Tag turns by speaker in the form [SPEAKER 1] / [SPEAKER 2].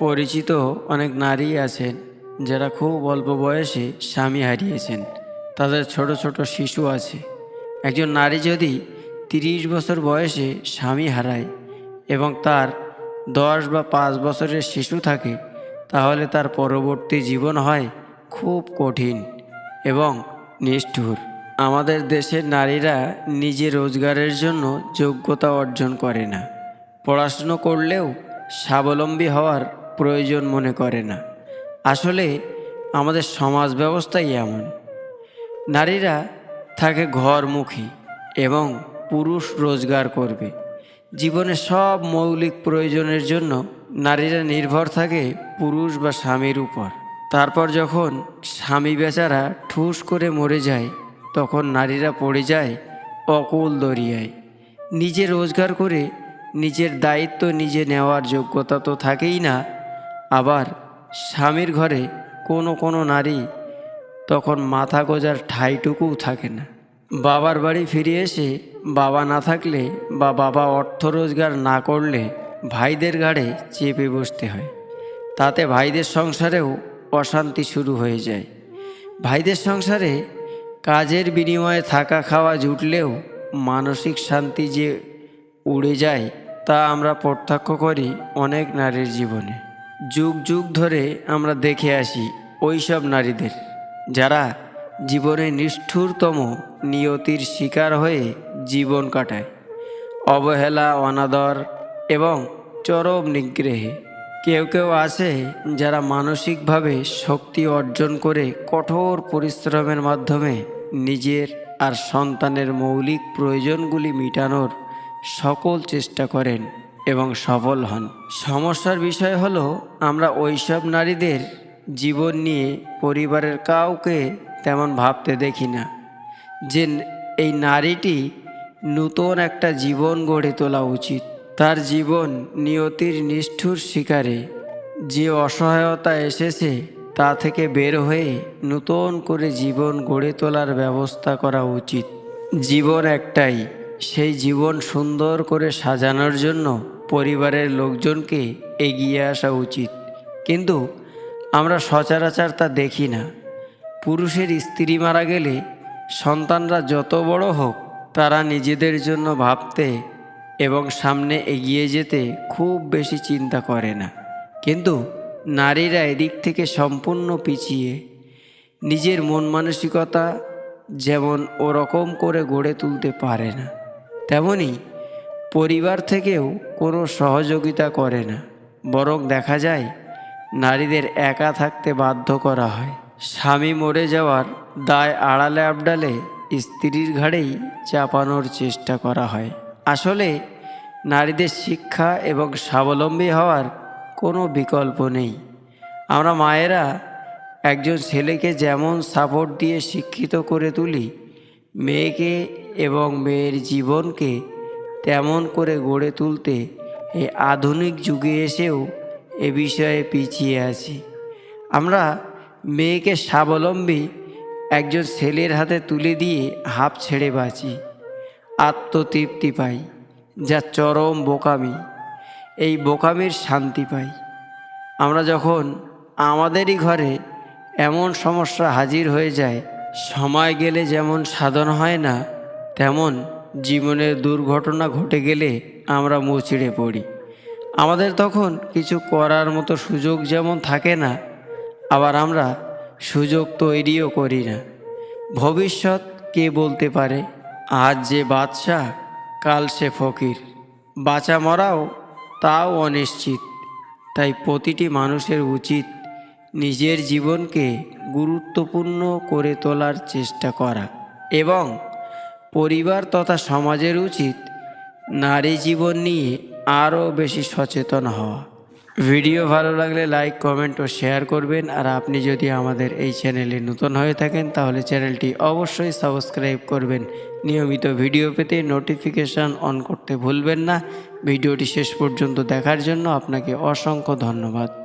[SPEAKER 1] পরিচিত অনেক নারী আছেন যারা খুব অল্প বয়সে স্বামী হারিয়েছেন। তাদের ছোট ছোট শিশু আছে। একজন নারী যদি তিরিশ বছর বয়সে স্বামী হারায় এবং তার দশ বা পাঁচ বছরের শিশু থাকে, তাহলে তার পরবর্তী জীবন হয় খুব কঠিন এবং নিষ্ঠুর। আমাদের দেশের নারীরা নিজে রোজগারের জন্য যোগ্যতা অর্জন করে না। পড়াশুনো করলেও স্বাবলম্বী হওয়ার প্রয়োজন মনে করে না। আসলে আমাদের সমাজ ব্যবস্থাই এমন। নারীরা থাকে ঘরমুখী এবং পুরুষ রোজগার করবে। জীবনে সব মৌলিক প্রয়োজনের জন্য নারীরা নির্ভর থাকে পুরুষ বা স্বামীর উপর। তারপর যখন স্বামী বেচারা ঠুস করে মরে যায়, তখন নারীরা পড়ে যায় অকুল দরিয়ায়। নিজে রোজগার করে নিজের দায়িত্ব নিজে নেওয়ার যোগ্যতা তো থাকেই না আবার স্বামীর ঘরে কোনো কোনো নারী তখন মাথা গোজার ঠাইটুকুও থাকে না। বাবার বাড়ি ফিরে এসে বাবা না থাকলে বা বাবা অর্থ রোজগার না করলে ভাইদের ঘাড়ে চেপে বসতে হয়। তাতে ভাইদের সংসারেও অশান্তি শুরু হয়ে যায়। ভাইদের সংসারে কাজের বিনিময়ে থাকা খাওয়া জুটলেও মানসিক শান্তি যে উড়ে যায় তা আমরা প্রত্যক্ষ করি অনেক নারীর জীবনে। যুগ যুগ ধরে আমরা দেখে আসি ওইসব নারীদের, যারা জীবনে নিষ্ঠুরতম নিয়তির শিকার হয়ে জীবন কাটায়। অবহেলা, অনাদর এবং চরম নিগ্রহে। কেউ কেউ আছে যারা মানসিকভাবে শক্তি অর্জন করে কঠোর পরিশ্রমের মাধ্যমে নিজের আর সন্তানের মৌলিক প্রয়োজনগুলি মেটানোর সকল চেষ্টা করেন। এবং সফল হন। সমস্যার বিষয় হলো, আমরা ওইসব নারীদের জীবন নিয়ে পরিবারের কাউকে তেমন ভাবতে দেখি না, যে এই নারীটি নূতন একটা জীবন গড়ে তোলা উচিত। তার জীবন নিয়তির নিষ্ঠুর শিকারে, যে অসহায়তা এসেছে তা থেকে বের হয়ে নূতন করে জীবন গড়ে তোলার ব্যবস্থা করা উচিত। জীবন একটাই, সেই জীবন সুন্দর করে সাজানোর জন্য পরিবারের লোকজনকে এগিয়ে আসা উচিত। কিন্তু আমরা সচরাচর তা দেখি না। পুরুষের স্ত্রী মারা গেলে সন্তানরা যত বড় হোক, তারা নিজেদের জন্য ভাবতে এবং সামনে এগিয়ে যেতে খুব বেশি চিন্তা করে না। কিন্তু নারীরা এদিক থেকে সম্পূর্ণ পিছিয়ে। নিজের মন মানসিকতা যেমন ওরকম করে গড়ে তুলতে পারে না, তেমনি পরিবার থেকেও কোনো সহযোগিতা করে না। বরং দেখা যায়, নারীদের একা থাকতে বাধ্য করা হয়। স্বামী মরে যাওয়ার দায় আড়ালে আবডালে স্ত্রীর ঘাড়েই চাপানোর চেষ্টা করা হয়। আসলে নারীদের শিক্ষা এবং স্বাবলম্বী হওয়ার কোনো বিকল্প নেই। আমরা মায়েরা একজন ছেলেকে যেমন সাপোর্ট দিয়ে শিক্ষিত করে তুলি, মেয়েকে এবং মেয়ের জীবনকে তেমন করে গড়ে তুলতে এই আধুনিক যুগে এসেও এ বিষয়ে পিছিয়ে আছি। আমরা মেয়েকে স্বাবলম্বী একজন ছেলের হাতে তুলে দিয়ে হাঁপ ছেড়ে বাঁচি। আত্মতৃপ্তি পাই, যা চরম বোকামি। এই বোকামির শান্তি পাই। আমরা যখন আমাদেরই ঘরে এমন সমস্যা হাজির হয়ে যায়, সময় গেলে যেমন সাধন হয় না, তেমন জীবনের দুর্ঘটনা ঘটে গেলে আমরা মুচড়ে পড়ি। আমাদের তখন কিছু করার মতো সুযোগ যেমন থাকে না, আবার আমরা সুযোগ তৈরিও করি না। ভবিষ্যৎ কে বলতে পারে, আজ যে বাদশাহ, কাল সে ফকির। বাঁচা মরাও তাও অনিশ্চিত, তাই প্রতিটি মানুষের উচিত নিজের জীবনকে গুরুত্বপূর্ণ করে তোলার চেষ্টা করা। এবং পরিবার তথা সমাজের উচিত নারী জীবন নিয়ে আরও বেশি সচেতন হওয়া। ভিডিও ভালো লাগলে লাইক, কমেন্ট ও শেয়ার করবেন। আর আপনি যদি আমাদের এই চ্যানেলে নতুন হয়ে থাকেন, তাহলে চ্যানেলটি অবশ্যই সাবস্ক্রাইব করবেন। নিয়মিত ভিডিও পেতে নোটিফিকেশান অন করতে ভুলবেন না। ভিডিওটি শেষ পর্যন্ত দেখার জন্য আপনাকে অসংখ্য ধন্যবাদ।